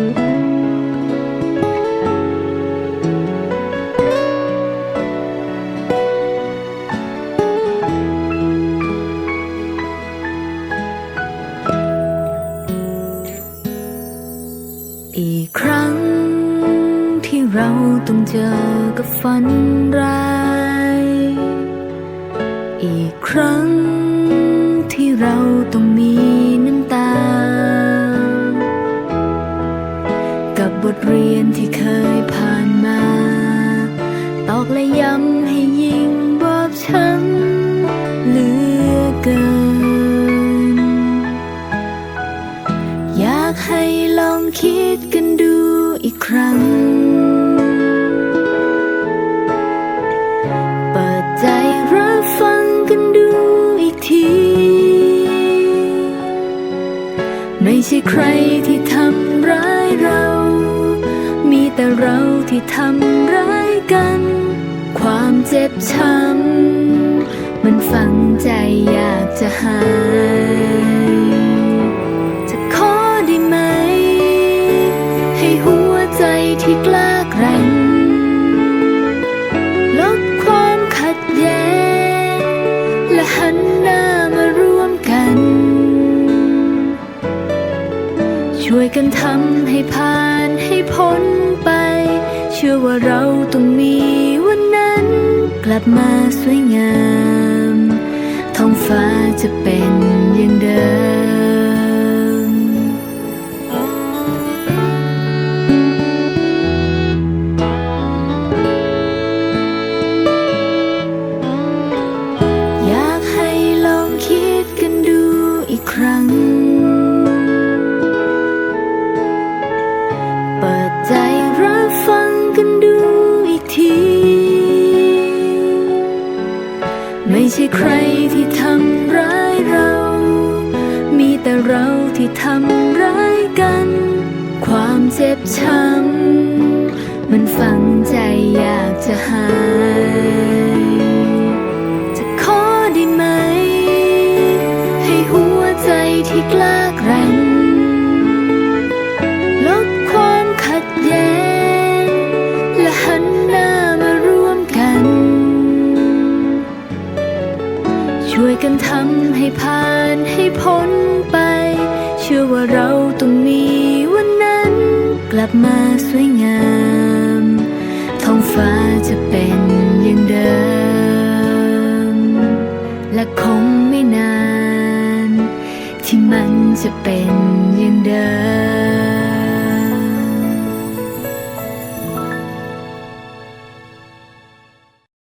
อีครั้งที่เราต้องเจอกับฝันรอีครั้งที่เราต้อง บทเรียนที่เคยผ่านมา ตอกและย้ำให้ยิ่งบอบช้ำเหลือเกิน อยากให้ลองคิดกันดูอีกครั้ง เปิดใจรับฟังกันดูอีกที ไม่ใช่ใครที่ทำ เราที่ทำร้ายกัน ความเจ็บช้ำมันฝังใจอยากจะหาย ช่วยกันทำให้ผ่านให้พ้นไป เชื่อว่าเราต้องมีวันนั้น กลับมาสวยงาม ท้องฟ้าจะเป็นอย่างเดิม ไม่ใช่ใครที่ทำร้ายเรา มีแต่เราที่ทำร้ายกัน ความเจ็บช้ำมันฝังใจอยากจะหาย วยกันทำให้ผ่านให้พ้นไป เชื่อว่าเราต้องมีวันนั้น กลับมาสวยงาม ท้องฟ้าจะเป็นอย่างเดิม และคงไม่นาน ที่มันจะเป็นอย่างเดิม